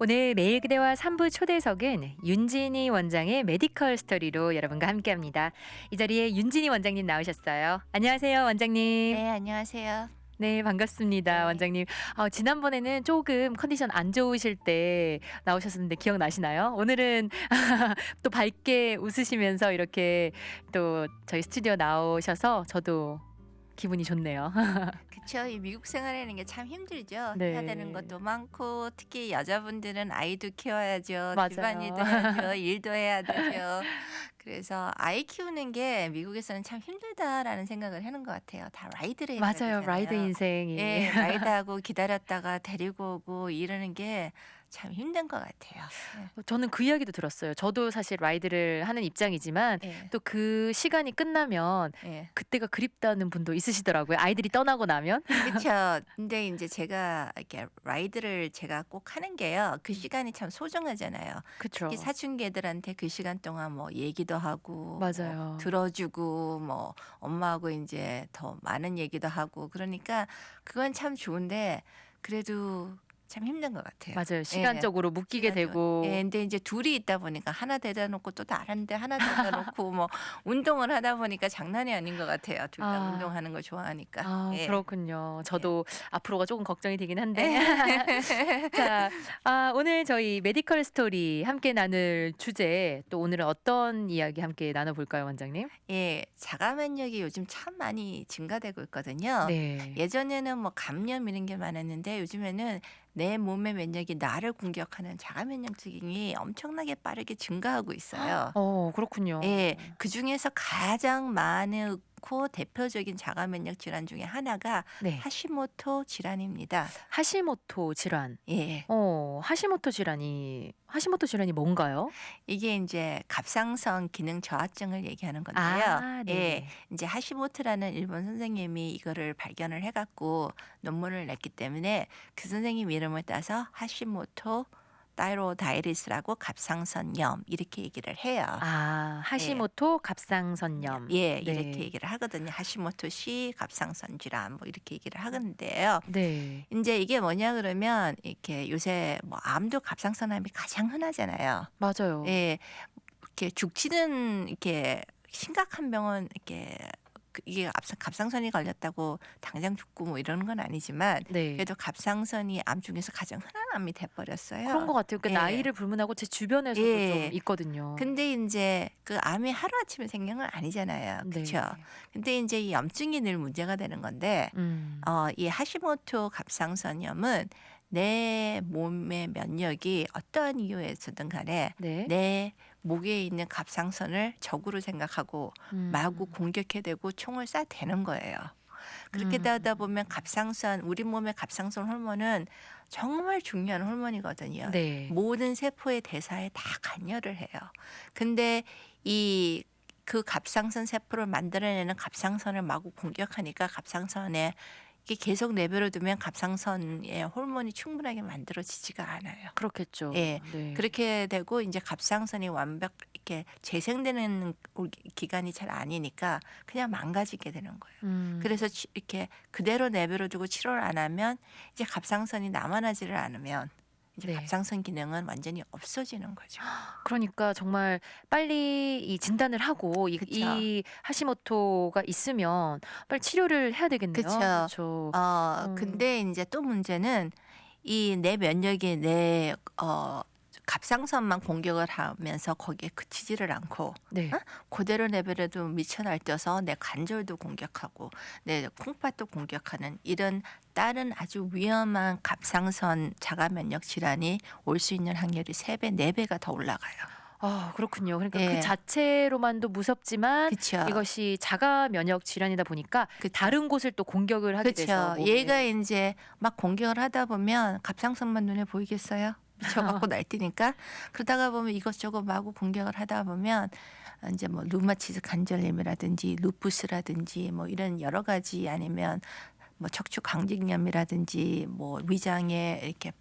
오늘 매일 그대와 3부 초대석은 윤진희 원장의 메디컬 스토리로 여러분과 함께합니다. 이 자리에 윤진희 원장님 나오셨어요. 안녕하세요, 원장님. 네, 안녕하세요. 네, 반갑습니다, 네. 원장님. 어, 지난번에는 조금 컨디션 안 좋으실 때 나오셨었는데 기억나시나요? 오늘은 또 밝게 웃으시면서 이렇게 또 저희 스튜디오 나오셔서 저도 기분이 좋네요. 그쵸. 이 미국 생활하는 게 참 힘들죠. 네. 해야 되는 것도 많고 특히 여자분들은 아이도 키워야죠. 맞아요. 집안일도 해야죠. 일도 해야 되죠. 그래서 아이 키우는 게 미국에서는 참 힘들다라는 생각을 하는 것 같아요. 다 라이드를 해야 맞아요, 되잖아요. 라이드 인생이. 예, 라이드하고 기다렸다가 데리고 오고 이러는 게 참 힘든 것 같아요. 저는 그 이야기도 들었어요. 저도 사실 라이드를 하는 입장이지만 예. 또 그 시간이 끝나면 예. 그때가 그립다는 분도 있으시더라고요. 아이들이 떠나고 나면. 그렇죠. 근데 이제 제가 이렇게 라이드를 제가 꼭 하는 게요. 음. 그 시간이 참 소중하잖아요. 그렇죠. 특히 사춘기 애들한테 그 시간 동안 뭐 얘기도 하고 맞아요. 뭐 들어주고 뭐 엄마하고 이제 더 많은 얘기도 하고 그러니까 그건 참 좋은데 그래도 참 힘든 것 같아요. 맞아요. 시간적으로 묶이게 되고. 예, 근데 이제 둘이 있다 보니까 하나 데려다 놓고 또 다른데 하나 데려다 놓고 뭐 운동을 하다 보니까 장난이 아닌 것 같아요. 둘다 아. 운동하는 걸 좋아하니까. 아, 예. 그렇군요. 저도 앞으로가 조금 걱정이 되긴 한데. 네. 자, 아, 오늘 저희 메디컬 스토리 함께 나눌 주제 또 오늘은 어떤 이야기 함께 나눠볼까요, 원장님? 예, 자가 면역이 요즘 참 많이 증가되고 있거든요. 네. 예전에는 뭐 감염 이런 게 많았는데 요즘에는 내 몸의 면역이 나를 공격하는 자가 면역 증이 엄청나게 빠르게 증가하고 있어요. 어, 그렇군요. 예, 그 중에서 가장 많 고 대표적인 자가 면역 질환 중에 하나가 네. 하시모토 질환입니다. 하시모토 질환. 예, 어, 하시모토 질환이 하시모토 질환이 뭔가요? 이게 이제 갑상선 기능 저하증을 얘기하는 건데요. 아, 네. 예, 이제 하시모토라는 일본 선생님이 이거를 발견을 해 갖고 논문을 냈기 때문에 그 선생님 이름을 따서 하시모토 다이로다이리스라고 갑상선염 이렇게 얘기를 해요. 아, 하시모토 갑상선염. 예, 네. 이렇게 얘기를 하거든요. 하시모토시 갑상선 질환 뭐 이렇게 얘기를 하는데요. 네. 이제 이게 뭐냐 그러면 이렇게 요새 뭐 암도 갑상선암이 가장 흔하잖아요. 맞아요. 예, 이렇게 죽지는 이렇게 심각한 병은 이렇게 그 이게 갑상, 갑상선이 걸렸다고 당장 죽고 뭐 이러는 건 아니지만 네. 그래도 갑상선이 암 중에서 가장 흔한 암이 돼버렸어요. 그런 것 같아요. 그 예. 나이를 불문하고 제 주변에서도 예. 좀 있거든요. 근데 이제 그 암이 하루 아침에 생긴 건 아니잖아요. 네. 그렇죠. 근데 이제 이 염증이 늘 문제가 되는 건데 음. 어, 이 하시모토 갑상선염은 내 몸의 면역이 어떠한 이유에서든 간에 네. 내 목에 있는 갑상선을 적으로 생각하고 음. 마구 공격해대고 총을 쏴대는 거예요. 그렇게 음. 되다 보면 갑상선 우리 몸의 갑상선 호르몬은 정말 중요한 호르몬이거든요. 네. 모든 세포의 대사에 다 관여를 해요. 근데 이 그 갑상선 세포를 만들어내는 갑상선을 마구 공격하니까 갑상선에 이게 계속 내버려 두면 갑상선의 호르몬이 충분하게 만들어지지가 않아요. 그렇겠죠. 예. 네. 그렇게 되고 이제 갑상선이 완벽 이렇게 재생되는 기간이 잘 아니니까 그냥 망가지게 되는 거예요. 음. 그래서 치- 이렇게 그대로 내버려 두고 치료를 안 하면 이제 갑상선이 남아나지를 않으면 이제 네. 갑상선 기능은 완전히 없어지는 거죠. 그러니까 정말 빨리 이 진단을 하고 이, 그쵸. 이 하시모토가 있으면 빨리 치료를 해야 되겠네요. 그쵸. 그렇죠. 어, 음. 근데 이제 또 문제는 이 내 면역이 내 어, 갑상선만 공격을 하면서 거기에 그치지를 않고 네. 어? 그대로 내버려도 미쳐 날뛰어서 내 관절도 공격하고 내 콩팥도 공격하는 이런 다른 아주 위험한 갑상선 자가 면역 질환이 올 수 있는 확률이 세 배, 네 배가 더 올라가요. 아 그렇군요. 그러니까 예. 그 자체로만도 무섭지만 그렇죠. 이것이 자가 면역 질환이다 보니까 그쵸. 다른 곳을 또 공격을 하게 돼서 그렇죠. 몸에. 얘가 이제 막 공격을 하다 보면 갑상선만 눈에 보이겠어요? 미쳐갖고 날뛰니까 그러다가 보면 이것저것 마구 공격을 하다 보면 이제 뭐 루마티즈 관절염이라든지 루푸스라든지 뭐 이런 여러 가지 아니면 뭐 척추 강직염이라든지 뭐 위장에 이렇게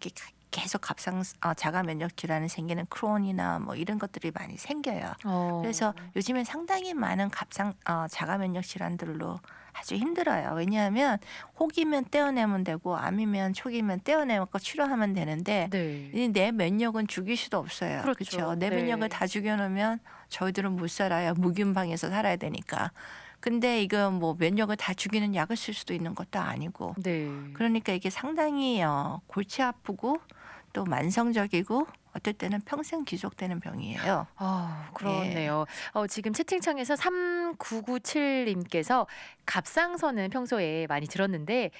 이렇게 계속 갑상 어, 자가 면역 질환이 생기는 크론이나 뭐 이런 것들이 많이 생겨요. 어. 그래서 요즘에 상당히 많은 갑상 어, 자가 면역 질환들로 아주 힘들어요. 왜냐하면 혹이면 떼어내면 되고 암이면 초기면 떼어내고 치료하면 되는데 네. 이내 면역은 죽일 수도 없어요. 그렇죠. 그렇죠. 내 네. 면역을 다 죽여놓으면 저희들은 못 살아요. 무균방에서 살아야 되니까. 근데 이거 뭐 면역을 다 죽이는 약을 쓸 수도 있는 것도 아니고. 네. 그러니까 이게 상당히 어, 골치 아프고 또 만성적이고 어떨 때는 평생 지속되는 병이에요. 아, 그렇네요. 예. 어, 지금 채팅창에서 3997님께서 갑상선은 평소에 많이 들었는데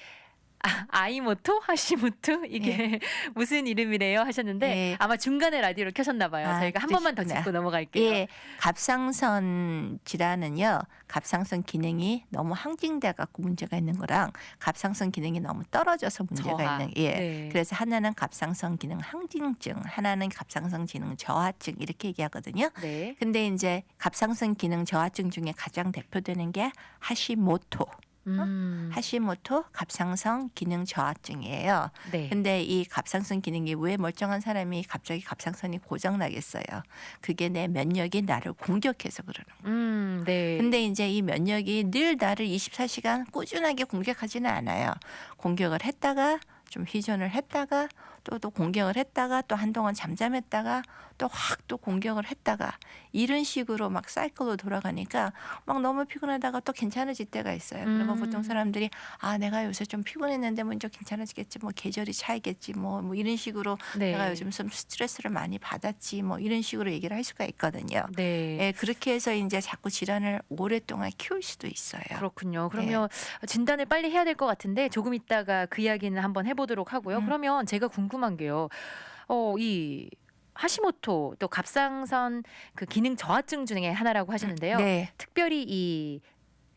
아, 아이모토 하시모토 이게 무슨 이름이래요 하셨는데 예. 아마 중간에 라디오를 켜셨나 봐요. 아, 저희가 한 번만 더. 짚고 넘어갈게요. 예, 갑상선 질환은요, 갑상선 기능이 너무 항진돼 갖고 문제가 있는 거랑 갑상선 기능이 너무 떨어져서 문제가 저하. 있는 예. 네. 그래서 하나는 갑상선 기능 항진증, 하나는 갑상선 기능 저하증 이렇게 얘기하거든요. 네. 근데 이제 갑상선 기능 저하증 중에 가장 대표되는 게 하시모토, 음. 하시모토 갑상선 기능 저하증이에요. 네. 근데 이 갑상선 기능이 왜 멀쩡한 사람이 갑자기 갑상선이 고장 나겠어요? 그게 내 면역이 나를 공격해서 그러는 거예요. 음, 네. 근데 이제 이 면역이 늘 나를 24시간 꾸준하게 공격하지는 않아요. 공격을 했다가 좀 휴전을 했다가 또 또 공격을 했다가 또 한동안 잠잠했다가 또 확 또 공격을 했다가 이런 식으로 막 사이클로 돌아가니까 막 너무 피곤하다가 또 괜찮아질 때가 있어요. 그러면 음. 보통 사람들이 아 내가 요새 좀 피곤했는데 먼저 괜찮아지겠지 뭐 계절이 차이겠지 뭐, 뭐 이런 식으로 네. 내가 요즘 좀 스트레스를 많이 받았지 뭐 이런 식으로 얘기를 할 수가 있거든요. 네. 예, 그렇게 해서 이제 자꾸 질환을 오랫동안 키울 수도 있어요. 그렇군요. 그러면 진단을 빨리 해야 될 것 같은데 조금 있다가 그 이야기는 한번 해보도록 하고요. 음. 그러면 제가 궁금한 게요. 어, 이 하시모토 또 갑상선 그 기능 저하증 중에 하나라고 하시는데요. 네. 특별히 이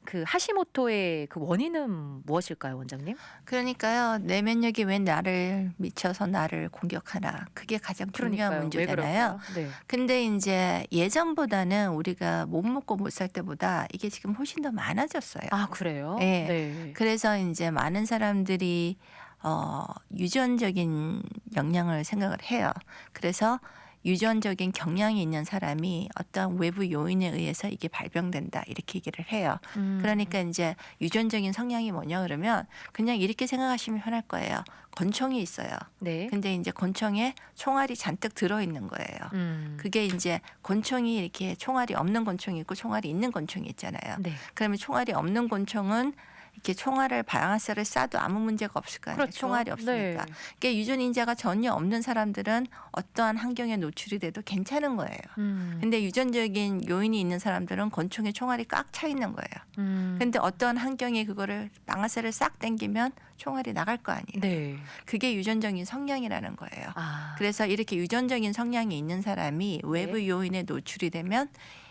그 하시모토의 그 원인은 무엇일까요, 원장님? 그러니까요. 내 면역이 왜 나를 미쳐서 나를 공격하나. 그게 가장 중요한 왜 문제잖아요. 그럴까요? 네. 근데 이제 예전보다는 우리가 못 먹고 못 살 때보다 이게 지금 훨씬 더 많아졌어요. 아 그래요? 예. 네. 그래서 이제 많은 사람들이 어, 유전적인 영향을 생각을 해요. 그래서 유전적인 경향이 있는 사람이 어떤 외부 요인에 의해서 이게 발병된다 이렇게 얘기를 해요. 음. 그러니까 이제 유전적인 성향이 뭐냐 그러면 그냥 이렇게 생각하시면 편할 거예요. 권총이 있어요. 네. 근데 이제 권총에 총알이 잔뜩 들어 있는 거예요. 음. 그게 이제 권총이 이렇게 총알이 없는 권총이 있고 총알이 있는 권총이 있잖아요. 네. 그러면 총알이 없는 권총은 이렇게 총알을 방아쇠를 쏴도 아무 문제가 없을 거 아니에요. 그렇죠. 총알이 없으니까. 네. 그러니까 유전 인자가 전혀 없는 사람들은 어떠한 환경에 노출이 돼도 괜찮은 거예요. 음. 근데 유전적인 요인이 있는 사람들은 권총에 총알이 꽉 차 있는 거예요. 음. 근데 어떠한 환경에 그거를 방아쇠를 싹 당기면 총알이 나갈 거 아니에요. 네. 그게 유전적인 성향이라는 거예요. 아. 그래서 이렇게 유전적인 성향이 있는 사람이 네. 외부 요인에 노출이 되면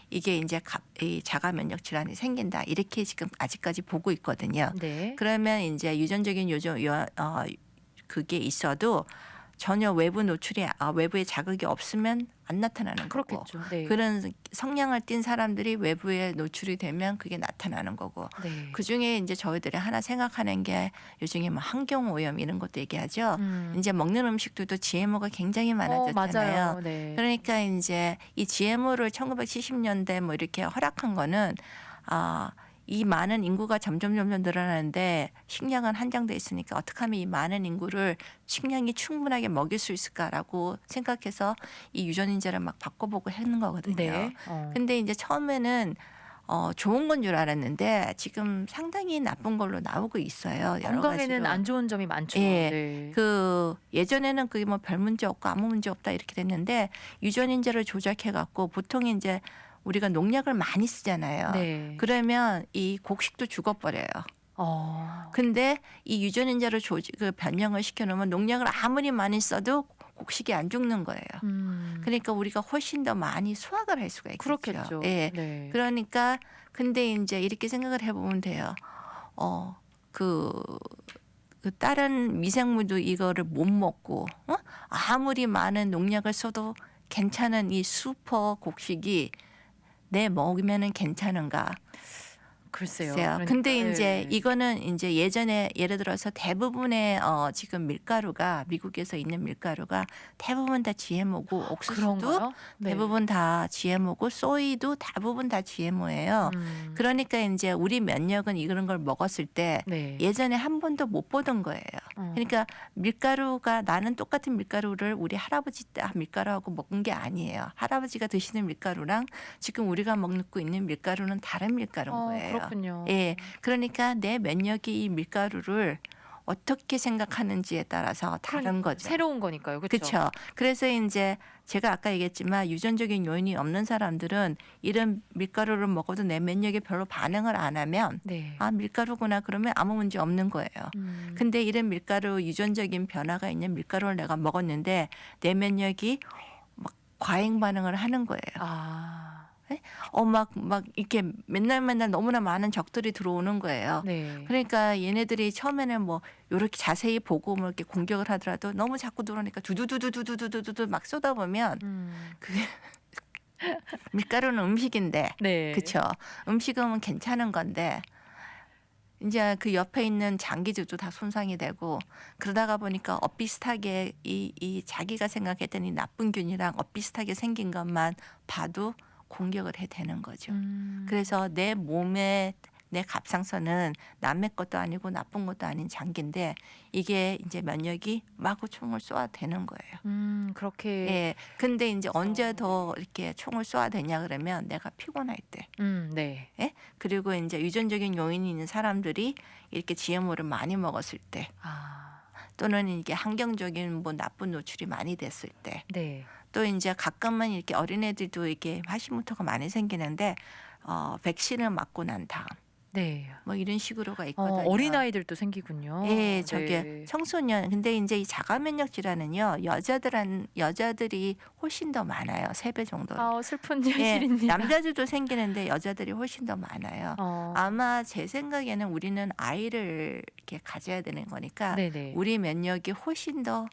이게 이제 갑- 이 자가 면역 질환이 생긴다. 이렇게 지금 아직까지 보고 있거든요. 네. 그러면 이제 유전적인 요정 요, 어, 그게 있어도 전혀 외부 노출이 아, 외부에 자극이 없으면 안 나타나는 거고 그렇겠죠. 네. 그런 성향을 띈 사람들이 외부에 노출이 되면 그게 나타나는 거고 네. 그 중에 이제 저희들이 하나 생각하는 게 요즘에 뭐 환경 오염 이런 것도 얘기하죠. 음. 이제 먹는 음식들도 GMO가 굉장히 어, 많아졌잖아요. 맞아요. 네. 그러니까 이제 이 GMO를 1970년대 뭐 이렇게 허락한 거는 아, 이 많은 인구가 점점 점점 늘어나는데 식량은 한정돼 있으니까 어떻게 하면 이 많은 인구를 식량이 충분하게 먹일 수 있을까라고 생각해서 이 유전인자를 막 바꿔보고 했는 거거든요. 네. 어. 근데 이제 처음에는 어, 좋은 건 줄 알았는데 지금 상당히 나쁜 걸로 나오고 있어요. 여러 건강에는 가지로. 안 좋은 점이 많죠. 예. 네. 그 예전에는 그게 뭐 별 문제 없고 아무 문제 없다 이렇게 됐는데 유전인자를 조작해 갖고 보통 이제 우리가 농약을 많이 쓰잖아요. 네. 그러면 이 곡식도 죽어버려요. 어. 근데 이 유전인자를 조지 그 변형을 시켜놓으면 농약을 아무리 많이 써도 곡식이 안 죽는 거예요. 음. 그러니까 우리가 훨씬 더 많이 수확을 할 수가 있겠죠. 그렇겠죠. 예. 네. 그러니까 근데 이제 이렇게 생각을 해보면 돼요. 어, 그, 그 다른 미생물도 이거를 못 먹고 어? 아무리 많은 농약을 써도 괜찮은 이 슈퍼 곡식이 내 먹으면은 괜찮은가? 글쎄요. 글쎄요. 그러니까, 근데 예. 이제 이거는 이제 예전에 예를 들어서 대부분의 어 지금 밀가루가 미국에서 있는 밀가루가 대부분 다 GMO고 옥수수도 아, 그런가요? 네. 대부분 다 GMO고 소이도 대부분 다 GMO예요. 음. 그러니까 이제 우리 면역은 이런 걸 먹었을 때 네. 예전에 한 번도 못 보던 거예요. 어. 그러니까 밀가루가 나는 똑같은 밀가루를 우리 할아버지 때 밀가루하고 먹은 게 아니에요. 할아버지가 드시는 밀가루랑 지금 우리가 먹고 있는 밀가루는 다른 밀가루인 어, 거예요. 그렇군요. 예, 그러니까 내 면역이 이 밀가루를 어떻게 생각하는지에 따라서 다른 그러니까 거죠. 새로운 거니까요. 그렇죠. 그래서 이제 제가 아까 얘기했지만 유전적인 요인이 없는 사람들은 이런 밀가루를 먹어도 내 면역이 별로 반응을 안 하면 네. 아 밀가루구나 그러면 아무 문제 없는 거예요. 음. 근데 이런 밀가루 유전적인 변화가 있는 밀가루를 내가 먹었는데 내 면역이 막 과잉 반응을 하는 거예요. 아. 어막막 이렇게 맨날 맨날 너무나 많은 적들이 들어오는 거예요. 네. 그러니까 얘네들이 처음에는 뭐 이렇게 자세히 보고 뭐 이렇게 공격을 하더라도 너무 자꾸 들어오니까 두두두두두두두두 막 쏟아보면 음. 그게 밀가루는 음식인데 네. 그쵸 음식은 괜찮은 건데 이제 그 옆에 있는 장기들도 다 손상이 되고 그러다가 보니까 엇비슷하게 이, 이 자기가 생각했던 이 나쁜 균이랑 엇비슷하게 생긴 것만 봐도 공격을 해 되는 거죠. 음. 그래서 내 몸에 내 갑상선은 남의 것도 아니고 나쁜 것도 아닌 장기인데 이게 이제 면역이 마구 총을 쏘아 되는 거예요. 음, 그렇게 예. 근데 이제 언제 더 이렇게 총을 쏘아 되냐 그러면 내가 피곤할 때. 음, 네. 그리고 이제 유전적인 요인이 있는 사람들이 이렇게 GMO를 많이 먹었을 때 아. 또는 이게 환경적인 뭐 나쁜 노출이 많이 됐을 때 네. 또 이제 가끔은 이렇게 어린애들도 이렇게 하시모토가 많이 생기는데 어 백신을 맞고 난 다음 네. 뭐 이런 식으로가 어, 있거든요. 어 린 아이들도 생기군요. 예, 저게 네. 청소년. 근데 이제 이 자가 면역 질환은요 여자들한 여자들이 훨씬 더 많아요. 세 배 정도. 아, 슬픈 예, 현실입니다. 남자들도 생기는데 여자들이 훨씬 더 많아요. 어. 아마 제 생각에는 우리는 아이를 이렇게 가져야 되는 거니까 네네. 우리 면역이 훨씬 더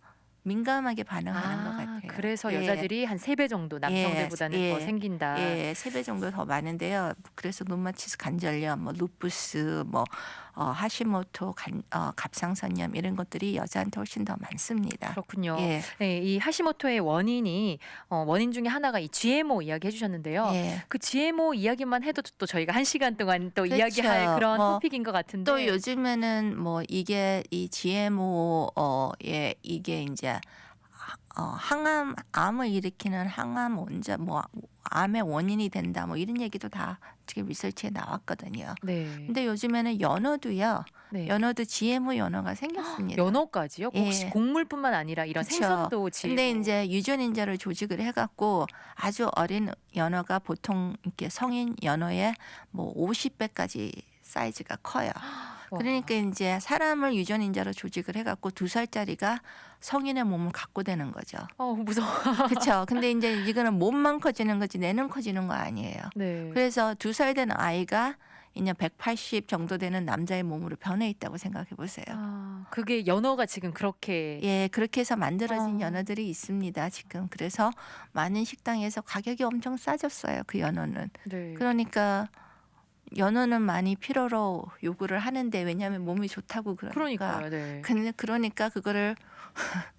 민감하게 반응하는 아, 것 같아요. 그래서 예. 여자들이 한 세 배 정도 남성들보다는 예, 더 예, 생긴다. 예, 세 배 정도 더 많은데요. 그래서 룸마티스 관절염, 뭐 루푸스, 뭐 어, 하시모토 간, 어, 갑상선염 이런 것들이 여자한테 훨씬 더 많습니다. 그렇군요. 예, 네, 이 하시모토의 원인이 어, 원인 중에 하나가 이 GMO 이야기 해주셨는데요. 예. 그 GMO 이야기만 해도 또 저희가 한 시간 동안 또 그렇죠. 이야기할 그런 뭐 토픽인 것 같은데. 또 요즘에는 뭐 이게 이 GMO에 이게 이제 어, 항암 암을 일으키는 항암 원자 뭐 암의 원인이 된다 뭐 이런 얘기도 다 지금 리서치에 나왔거든요. 네. 근데 요즘에는 연어도요. 네. 연어도 GMO 연어가 생겼습니다. 연어까지요? 혹시 예. 곡물뿐만 아니라 이런 그쵸. 생선도 GMO. 근데 이제 유전 인자를 조직을 해 갖고 아주 어린 연어가 보통 이렇게 성인 연어의 뭐 50배까지 사이즈가 커요. 와. 그러니까 이제 사람을 유전인자로 조직을 해갖고 두 살짜리가 성인의 몸을 갖고 되는 거죠. 어 무서워. 그렇죠. 근데 이제 이거는 몸만 커지는 거지 뇌는 커지는 거 아니에요. 네. 그래서 두 살 된 아이가 이제 180 정도 되는 남자의 몸으로 변해 있다고 생각해 보세요. 아, 그게 연어가 지금 그렇게 예, 그렇게 해서 만들어진 어. 연어들이 있습니다. 지금 그래서 많은 식당에서 가격이 엄청 싸졌어요. 그 연어는. 네. 그러니까 연어는 많이 필요로 요구를 하는데 왜냐하면 몸이 좋다고 그러니까. 그러니까요. 네. 근데 그러니까 그거를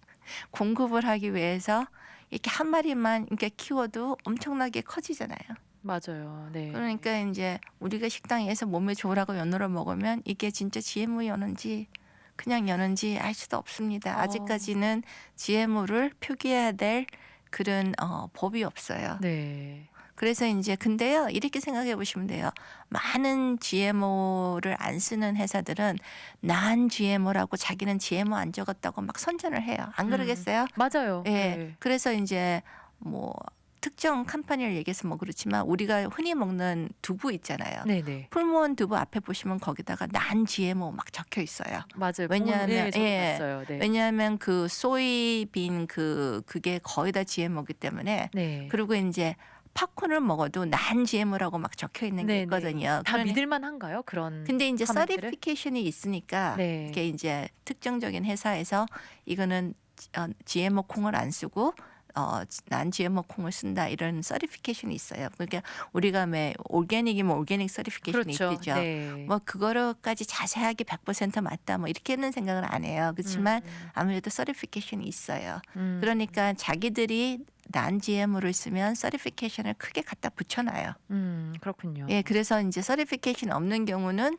공급을 하기 위해서 이렇게 한 마리만 이렇게 키워도 엄청나게 커지잖아요. 맞아요. 네. 그러니까 이제 우리가 식당에서 몸에 좋으라고 연어를 먹으면 이게 진짜 GMO 연어인지 그냥 연어인지 알 수도 없습니다. 어. 아직까지는 GMO를 표기해야 될 그런 어, 법이 없어요. 네. 그래서 이제 근데요 이렇게 생각해 보시면 돼요. 많은 GMO를 안 쓰는 회사들은 난 GMO라고 자기는 GMO 안 적었다고 막 선전을 해요. 안 음. 그러겠어요? 맞아요. 예. 네. 그래서 이제 뭐 특정 컴퍼니를 얘기해서 뭐 그렇지만 우리가 흔히 먹는 두부 있잖아요. 네, 네. 풀무원 두부 앞에 보시면 거기다가 난 GMO 막 적혀 있어요. 맞아요. 왜냐하면- 네, 예. 네. 왜냐하면 그 소이빈 그 그게 거의 다 GMO기 때문에 네. 그리고 이제 팝콘을 먹어도 난 GMO라고 막 적혀 있는 게 네, 네. 있거든요. 다 그러니- 믿을 만한가요? 그런 근데 이제 커멘트를? 서티피케이션이 있으니까 네. 이게 이제 특정적인 회사에서 이거는 어, GMO 콩을 안 쓰고 어, 난 GMO 콩을 쓴다 이런 서티피케이션이 있어요. 그러니까 우리가 왜 올게닉이면 올게닉 서티피케이션이 그렇죠. 있죠. 네. 뭐 그거로까지 자세하게 100% 맞다 뭐 이렇게는 생각을 안 해요. 그렇지만 음, 아무래도 서티피케이션이 있어요. 음. 그러니까 자기들이 난 GMO를 쓰면 서티피케이션을 크게 갖다 붙여놔요. 음, 그렇군요. 예, 그래서 이제 서티피케이션 없는 경우는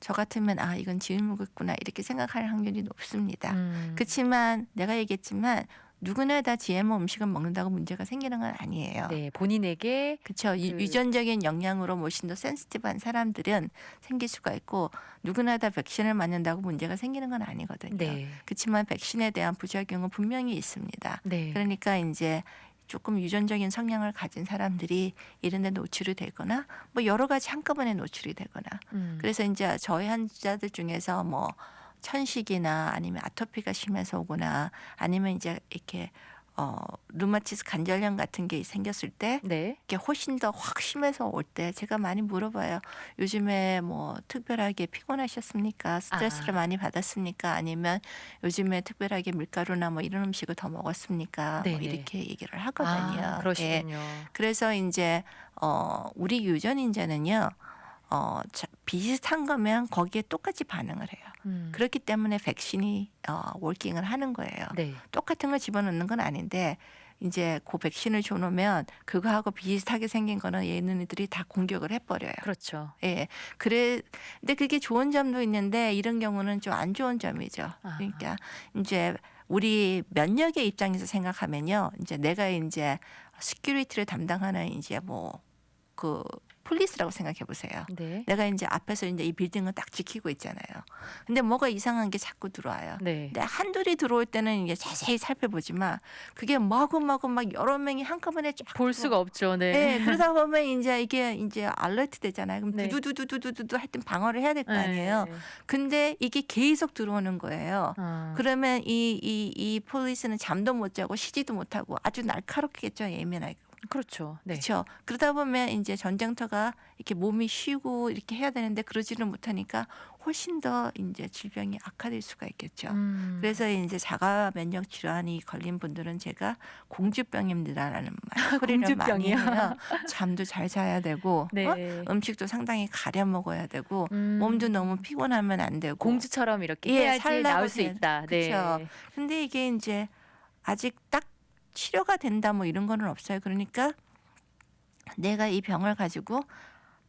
저 같으면 아 이건 GMO겠구나 이렇게 생각할 확률이 높습니다. 음. 그렇지만 내가 얘기했지만 누구나 다 GMO 음식을 먹는다고 문제가 생기는 건 아니에요. 네, 본인에게 그렇죠. 그- 유전적인 영향으로 훨씬 더 센시티브한 사람들은 생길 수가 있고 누구나 다 백신을 맞는다고 문제가 생기는 건 아니거든요. 네. 그렇지만 백신에 대한 부작용은 분명히 있습니다. 네. 그러니까 이제 조금 유전적인 성향을 가진 사람들이 이런 데 노출이 되거나 뭐 여러 가지 한꺼번에 노출이 되거나 음. 그래서 이제 저희 환자들 중에서 뭐 천식이나 아니면 아토피가 심해서 오거나 아니면 이제 이렇게 어 류마티스 관절염 같은 게 생겼을 때 네. 이렇게 훨씬 더 확 심해서 올 때 제가 많이 물어봐요. 요즘에 뭐 특별하게 피곤하셨습니까? 스트레스를 아. 많이 받았습니까? 아니면 요즘에 특별하게 밀가루나 뭐 이런 음식을 더 먹었습니까? 뭐. 이렇게 얘기를 하거든요. 아, 예. 그러시군요. 그래서 이제 어 우리 유전 인자는요. 어 자- 비슷한 거면 거기에 똑같이 반응을 해요. 음. 그렇기 때문에 백신이 어 워킹을 하는 거예요. 네. 똑같은 걸 집어넣는 건 아닌데 이제 그 백신을 줘놓으면 그거하고 비슷하게 생긴 거는 얘네들이 다 공격을 해버려요. 그렇죠. 예, 그래. 근데 그게 좋은 점도 있는데 이런 경우는 좀 안 좋은 점이죠. 아. 그러니까 이제 우리 면역의 입장에서 생각하면요, 이제 내가 이제 시큐리티를 담당하는 이제 뭐그 폴리스라고 생각해 보세요. 네. 내가 이제 앞에서 이제 이 빌딩을 딱 지키고 있잖아요. 근데 뭐가 이상한 게 자꾸 들어와요. 네. 근데 한둘이 들어올 때는 이게 자세히 살펴보지만 그게 마구마구 막 여러 명이 한꺼번에 쫙볼 들어와- 수가 없죠. 네. 네, 그러다 보면 이제 이게 이제 알러트 되잖아요. 그럼 네. 두두두두두두두 하여튼 방어를 해야 될 거 아니에요. 네. 근데 이게 계속 들어오는 거예요. 아. 그러면 이 이 이 폴리스는 잠도 못 자고 쉬지도 못하고 아주 날카롭겠죠 예민하고 그렇죠. 네. 그렇죠. 그러다 보면 이제 전쟁터가 이렇게 몸이 쉬고 이렇게 해야 되는데 그러지를 못하니까 훨씬 더 이제 질병이 악화될 수가 있겠죠. 음. 그래서 이제 자가 면역 질환이 걸린 분들은 제가 공주병입니다라는 말 소리를 많이? 해요. 잠도 잘 자야 되고 네. 어? 음식도 상당히 가려 먹어야 되고 음. 몸도 너무 피곤하면 안 되고 공주처럼 이렇게 예, 해야지 나올 수 있다. 네. 그쵸. 근데 이게 이제 아직 딱 치료가 된다 뭐 이런 거는 없어요. 그러니까 내가 이 병을 가지고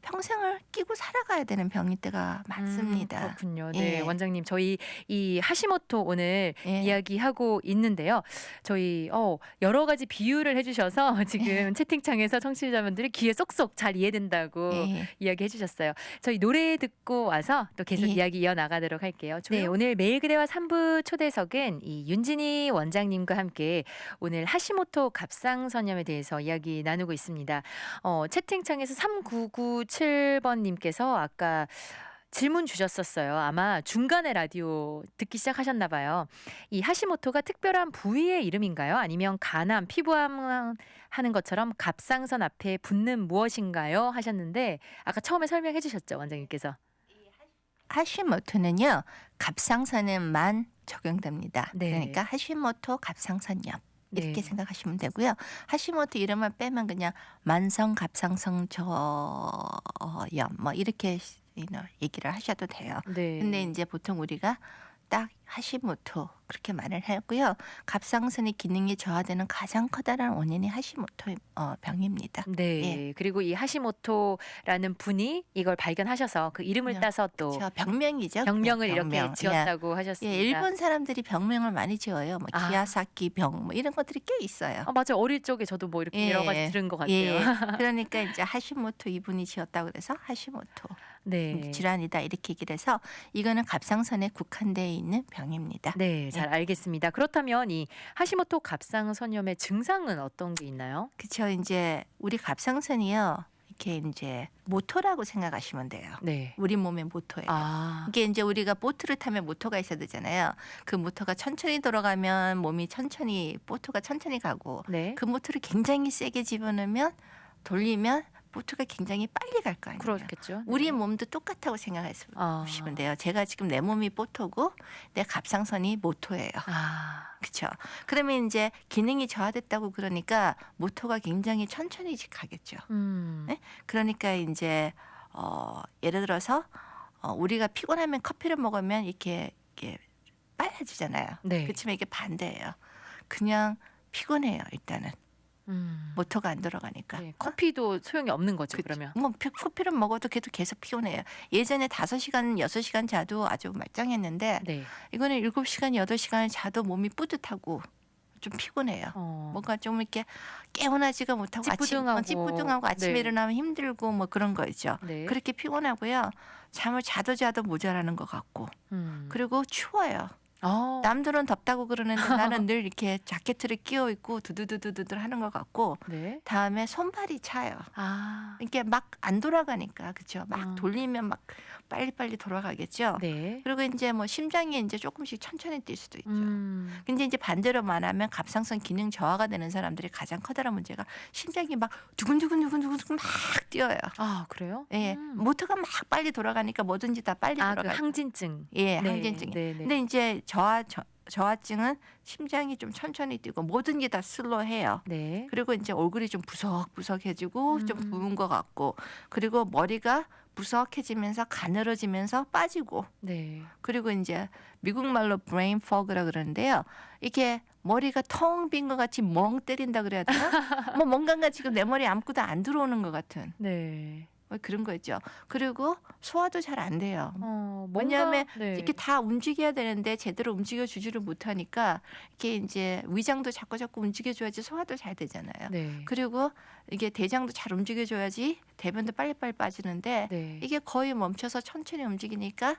평생을 끼고 살아가야 되는 병일 때가 많습니다. 음, 그렇군요. 네, 예. 원장님 저희 이 하시모토 오늘 예. 이야기하고 있는데요. 저희 어 여러 가지 비유를 해주셔서 지금 채팅창에서 청취자분들이 귀에 쏙쏙 잘 이해된다고 예. 이야기해 주셨어요. 저희 노래 듣고 와서 또 계속 예. 이야기 이어 나가도록 할게요. 네, 오늘 매일 그대와 3부 초대석은 이 윤진희 원장님과 함께 오늘 하시모토 갑상선염에 대해서 이야기 나누고 있습니다. 어, 채팅창에서 3997번 님께서 아까 질문 주셨었어요. 아마 중간에 라디오 듣기 시작하셨나 봐요. 이 하시모토가 특별한 부위의 이름인가요? 아니면 간암, 피부암 하는 것처럼 갑상선 앞에 붙는 무엇인가요? 하셨는데 아까 처음에 설명해 주셨죠, 원장님께서. 하시모토는요 갑상선에만 적용됩니다. 네. 그러니까 하시모토 갑상선염 이렇게 네. 생각하시면 되고요. 하시모토 이름을 빼면 그냥 만성 갑상선 저염 뭐 이렇게 얘기를 하셔도 돼요. 네. 근데 이제 보통 우리가 딱 하시모토 그렇게 말을 하고요. 갑상선의 기능이 저하되는 가장 커다란 원인이 하시모토 어, 병입니다. 네. 예. 그리고 이 하시모토라는 분이 이걸 발견하셔서 그 이름을 네. 따서 또저 병명이죠. 병명을 그냥 이렇게 병명. 지었다고 예. 하셨습니다. 예, 일본 사람들이 병명을 많이 지어요. 뭐 아. 기야사키 병 뭐 이런 것들이 꽤 있어요. 아, 맞아요. 어릴 적에 저도 뭐 이렇게 여러 가지 예. 들은 것 같아요. 예. 그러니까 이제 하시모토 이분이 지었다고 그래서 하시모토 네. 질환이다 이렇게 얘기를 해서 이거는 갑상선에 국한되어 있는 병입니다. 네, 잘 알겠습니다. 그렇다면 이 하시모토 갑상선염의 증상은 어떤 게 있나요? 그렇죠. 이제 우리 갑상선이요. 이렇게 이제 모터라고 생각하시면 돼요. 네. 우리 몸의 모터예요. 아, 이게 이제 우리가 보트를 타면 모터가 있어야 되잖아요. 그 모터가 천천히 돌아가면 몸이 천천히 보트가 천천히 가고 네. 그 모터를 굉장히 세게 집어넣으면 돌리면 모토가 굉장히 빨리 갈 거 아니에요. 그렇겠죠. 우리 네. 몸도 똑같다고 생각하시면 아. 돼요. 제가 지금 내 몸이 보토고 내 갑상선이 모토예요. 아, 그렇죠. 그러면 이제 기능이 저하됐다고 그러니까 모토가 굉장히 천천히 가겠죠. 음, 네? 그러니까 이제 어, 예를 들어서 어, 우리가 피곤하면 커피를 먹으면 이렇게 이렇게 빨라지잖아요. 네. 그렇지만 이게 반대예요. 그냥 피곤해요. 일단은 음. 모토가 안 들어가니까. 네, 커피도 소용이 없는 거죠. 그쵸. 그러면. 뭐 피- 커피를 먹어도 계속 계속 피곤해요. 예전에 다섯 시간 여섯 시간 자도 아주 말짱했는데 네. 이거는 일곱 시간 여덟 시간 자도 몸이 뿌듯하고 좀 피곤해요. 어. 뭔가 좀 이렇게 깨어나지가 못하고 찌뿌둥하고. 아침 어, 찌뿌둥하고 아침에 네. 일어나면 힘들고 뭐 그런 거 있죠. 네. 그렇게 피곤하고요. 잠을 자도 자도 모자라는 것 같고 음. 그리고 추워요. 어. 남들은 덥다고 그러는데 나는 늘 이렇게 자켓을 끼워 입고 두두두두두 하는 것 같고 네. 다음에 손발이 차요. 아. 이게 막 안 돌아가니까 그죠? 막 음. 돌리면 막 빨리빨리 돌아가겠죠. 네. 그리고 이제 뭐 심장이 이제 조금씩 천천히 뛸 수도 있죠. 음. 근데 이제 반대로 말하면 갑상선 기능 저하가 되는 사람들이 가장 커다란 문제가 심장이 막 두근두근 두근두근 막 뛰어요. 아, 그래요? 예, 음. 모터가 막 빨리 돌아가니까 뭐든지 다 빨리 아, 그 돌아가. 항진증. 예, 네, 항진증이. 네, 네. 근데 이제 저하 저, 저하증은 심장이 좀 천천히 뛰고 모든 게 다 슬로해요. 네. 그리고 이제 얼굴이 좀 부석부석해지고 좀 음. 부은 것 같고 그리고 머리가 부석해지면서 가늘어지면서 빠지고 네. 그리고 이제 미국 말로 브레인 포그라 그러는데요. 이게 머리가 텅 빈 것 같이 멍 때린다 그래야 되나? 뭐 뭔가가 지금 내 머리에 아무것도 안 들어오는 것 같은 네. 뭐 그런 거 있죠. 그리고 소화도 잘 안 돼요. 어, 뭔가 왜냐하면 네. 이렇게 다 움직여야 되는데 제대로 움직여 주지를 못하니까 이렇게 이제 위장도 자꾸 자꾸 움직여 줘야지 소화도 잘 되잖아요. 네. 그리고 이게 대장도 잘 움직여 줘야지 대변도 빨리빨리 빠지는데 네. 이게 거의 멈춰서 천천히 움직이니까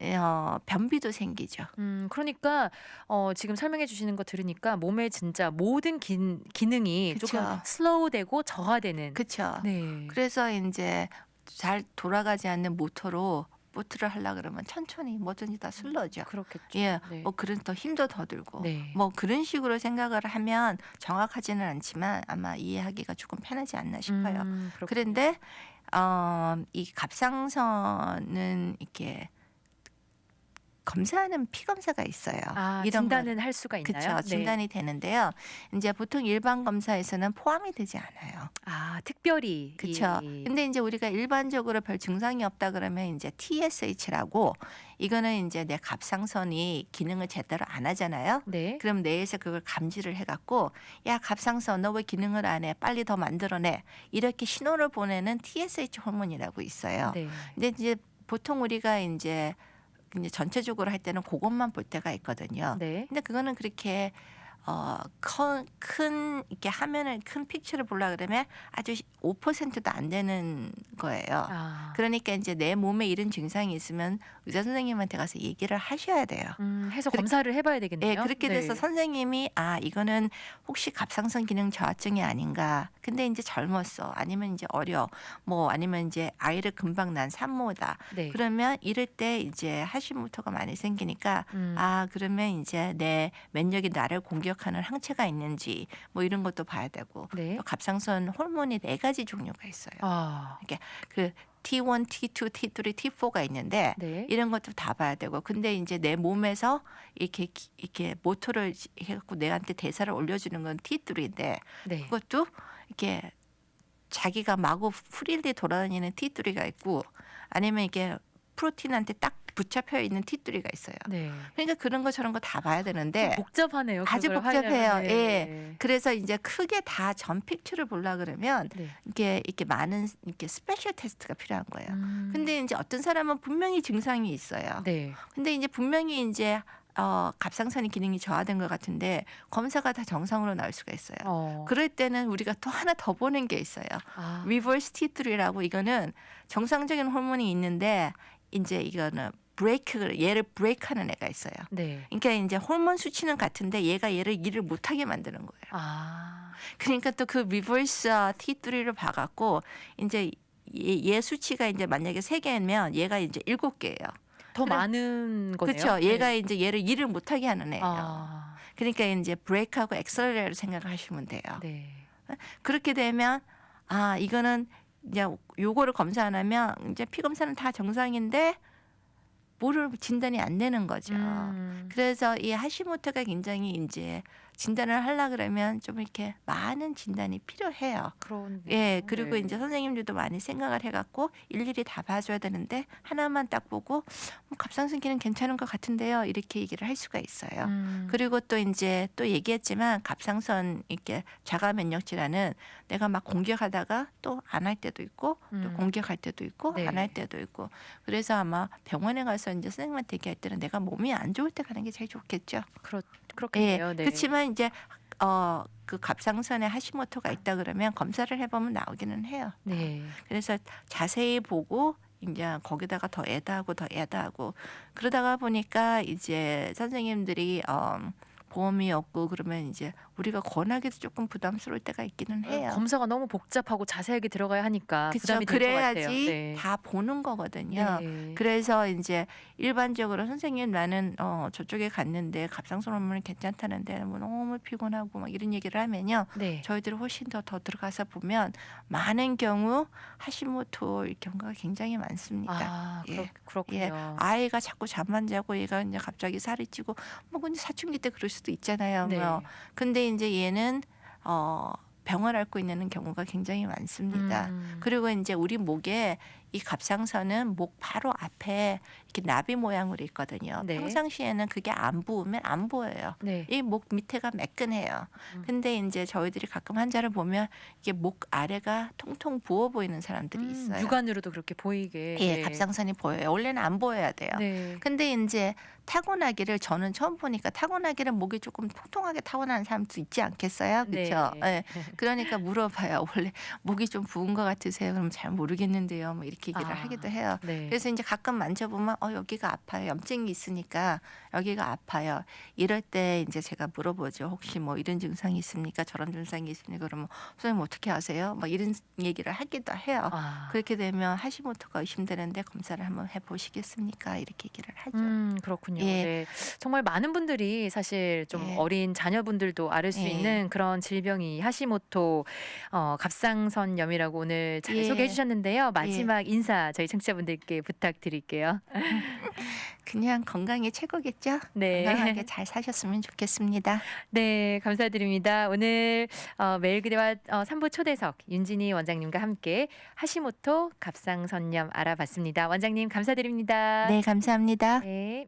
어, 변비도 생기죠. 음, 그러니까 어, 지금 설명해 주시는 거 들으니까 몸의 진짜 모든 기, 기능이 그쵸. 조금 슬로우되고 저하되는. 그렇죠. 네. 그래서 이제 잘 돌아가지 않는 모터로 보트를 하려 그러면 천천히 뭐든지 다 슬러죠. 그렇겠죠. 예, 네. 뭐 그런 더 힘도 더 들고 네. 뭐 그런 식으로 생각을 하면 정확하지는 않지만 아마 이해하기가 조금 편하지 않나 싶어요. 음, 그런데 어, 이 갑상선은 이렇게 검사하는 피 검사가 있어요. 아, 이런 거- 진단은 할 수가 있나요? 그렇죠. 네. 진단이 되는데요. 이제 보통 일반 검사에서는 포함이 되지 않아요. 아, 특별히 그렇죠. 이- 근데 이제 우리가 일반적으로 별 증상이 없다 그러면 이제 TSH라고 이거는 이제 내 갑상선이 기능을 제대로 안 하잖아요. 네. 그럼 뇌에서 그걸 감지를 해 갖고 야 갑상선 너 왜 기능을 안 해? 빨리 더 만들어 내. 이렇게 신호를 보내는 TSH 호르몬이라고 있어요. 네. 근데 이제 보통 우리가 이제 이제 전체적으로 할 때는 그것만 볼 때가 있거든요. 네. 근데 그거는 그렇게 어큰 큰 이렇게 화면을 큰 픽처를 보려 그러면 아주 5%도 안 되는 거예요. 아. 그러니까 이제 내 몸에 이런 증상이 있으면 의사 선생님한테 가서 얘기를 하셔야 돼요. 음, 해서 그렇게- 검사를 해봐야 되겠네요. 예, 그렇게 돼서 네. 선생님이 아 이거는 혹시 갑상선 기능 저하증이 아닌가. 근데 이제 젊었어. 아니면 이제 어려. 뭐 아니면 이제 아이를 금방 난 산모다. 네. 그러면 이럴 때 이제 하시모토가 많이 생기니까 음, 아 그러면 이제 내 면역이 나를 공격 하는 항체가 있는지 뭐 이런 것도 봐야 되고 네. 또 갑상선 호르몬이 네 가지 종류가 있어요. 아, 그 T1, T2, T3, T4가 있는데 네. 이런 것도 다 봐야 되고 근데 이제 내 몸에서 이렇게 기- 이렇게 모터를 해갖고 내한테 대사를 올려주는 건 T3인데 네. 그것도 이렇게 자기가 마구 프릴리 돌아다니는 T3가 있고 아니면 이게 프로틴한테 딱 붙잡혀 있는 T3가 있어요. 네. 그러니까 그런 거 저런 거 다 봐야 되는데 좀 복잡하네요. 아주 그걸 복잡해요. 하려면. 예. 네. 그래서 이제 크게 다 전 픽처를 보려 그러면 네. 이게 이렇게 많은 이렇게 스페셜 테스트가 필요한 거예요. 음, 근데 이제 어떤 사람은 분명히 증상이 있어요. 네. 근데 이제 분명히 이제 어, 갑상선이 기능이 저하된 것 같은데 검사가 다 정상으로 나올 수가 있어요. 어. 그럴 때는 우리가 또 하나 더 보는 게 있어요. 아, 리버스 T3라고 이거는 정상적인 호르몬이 있는데 이제 이거는 브레이크를 얘를 브레이크하는 애가 있어요. 네. 그러니까 이제 호르몬 수치는 같은데 얘가 얘를 일을 못하게 만드는 거예요. 아, 그러니까 또 그 리버스 T3를 봐갖고 이제 얘, 얘 수치가 이제 만약에 세 개면 얘가 이제 일곱 개예요. 더 그래. 많은 거네요. 그렇죠. 얘가 이제 얘를 일을 못하게 하는 애예요. 아, 그러니까 이제 브레이크하고 엑셀레이터를 생각하시면 돼요. 네. 그렇게 되면 아 이거는 이제 요거를 검사 안 하면 이제 피 검사는 다 정상인데 뭐를 진단이 안 되는 거죠. 음. 그래서 이 하시모토가 굉장히 이제 진단을 하려 그러면 좀 이렇게 많은 진단이 필요해요. 그런 예, 그리고 네. 이제 선생님들도 많이 생각을 해 갖고 일일이 다 봐줘야 되는데 하나만 딱 보고 뭐 갑상선기는 괜찮은 것 같은데요. 이렇게 얘기를 할 수가 있어요. 음. 그리고 또 이제 또 얘기했지만 갑상선 이렇게 자가 면역 질환은 내가 막 공격하다가 또 안 할 때도 있고 또 음. 공격할 때도 있고 네. 안할 때도 있고 그래서 아마 병원에 가서 이제 선생님한테 얘기할 때는 내가 몸이 안 좋을 때 가는 게 제일 좋겠죠. 그렇 예. 그렇겠네요. 네. 그렇지만 이제 어 그 갑상선에 하시모토가 있다 그러면 검사를 해보면 나오기는 해요. 네. 그래서 자세히 보고 이제 거기다가 더 애다 하고 더 애다 하고 그러다가 보니까 이제 선생님들이 어 보험이 없고 그러면 이제 우리가 권하기도 조금 부담스러울 때가 있기는 해요. 검사가 너무 복잡하고 자세하게 들어가야 하니까 그렇죠. 부담이 될 것 같아요. 그래야지 네. 다 보는 거거든요. 네. 그래서 이제 일반적으로 선생님 나는 어 저쪽에 갔는데 갑상선 호르몬이 괜찮다는데 뭐 너무 피곤하고 막 이런 얘기를 하면요. 네. 저희들이 훨씬 더 더 들어가서 보면 많은 경우 하시모토일 경우가 굉장히 많습니다. 아, 예. 그렇, 그렇군요. 예, 아이가 자꾸 잠만 자고 얘가 이제 갑자기 살이 찌고 뭐 근데 사춘기 때 그럴 수도 있잖아요. 네. 뭐. 근데 이제 얘는 어 병을 앓고 있는 경우가 굉장히 많습니다. 음. 그리고 이제 우리 목에 이 갑상선은 목 바로 앞에 이렇게 나비 모양으로 있거든요. 네. 평상시에는 그게 안 부으면 안 보여요. 네. 이 목 밑에가 매끈해요. 음. 근데 이제 저희들이 가끔 환자를 보면 이게 목 아래가 통통 부어 보이는 사람들이 음, 있어요. 육안으로도 그렇게 보이게. 예, 네. 갑상선이 보여요. 원래는 안 보여야 돼요. 네. 근데 이제 타고나기를 저는 처음 보니까 타고나기를 목이 조금 통통하게 타고나는 사람도 있지 않겠어요? 그렇죠? 네. 예. 그러니까 물어봐요. 원래 목이 좀 부은 것 같으세요? 그럼 잘 모르겠는데요. 뭐 이렇게 얘기를 아. 하기도 해요. 네. 그래서 이제 가끔 만져보면 어 여기가 아파요. 염증이 있으니까 여기가 아파요. 이럴 때 이제 제가 물어보죠. 혹시 뭐 이런 증상이 있습니까? 저런 증상이 있습니까? 그러면 선생님 어떻게 아세요? 뭐 이런 얘기를 하기도 해요. 아. 그렇게 되면 하시모토가 의심되는데 검사를 한번 해보시겠습니까? 이렇게 얘기를 하죠. 음, 그렇군요. 예. 네. 정말 많은 분들이 사실 좀 예. 어린 자녀분들도 앓을 수 예. 있는 그런 질병이 하시모토 어, 갑상선염이라고 오늘 잘 예. 소개해 주셨는데요. 마지막 인사 저희 청취자분들께 부탁드릴게요. 그냥 건강이 최고겠죠? 네. 건강하게 잘 사셨으면 좋겠습니다. 네, 감사드립니다. 오늘 어, 매일 그대와 어, 3부 초대석 윤진희 원장님과 함께 하시모토 갑상선염 알아봤습니다. 원장님 감사드립니다. 네, 감사합니다. 네.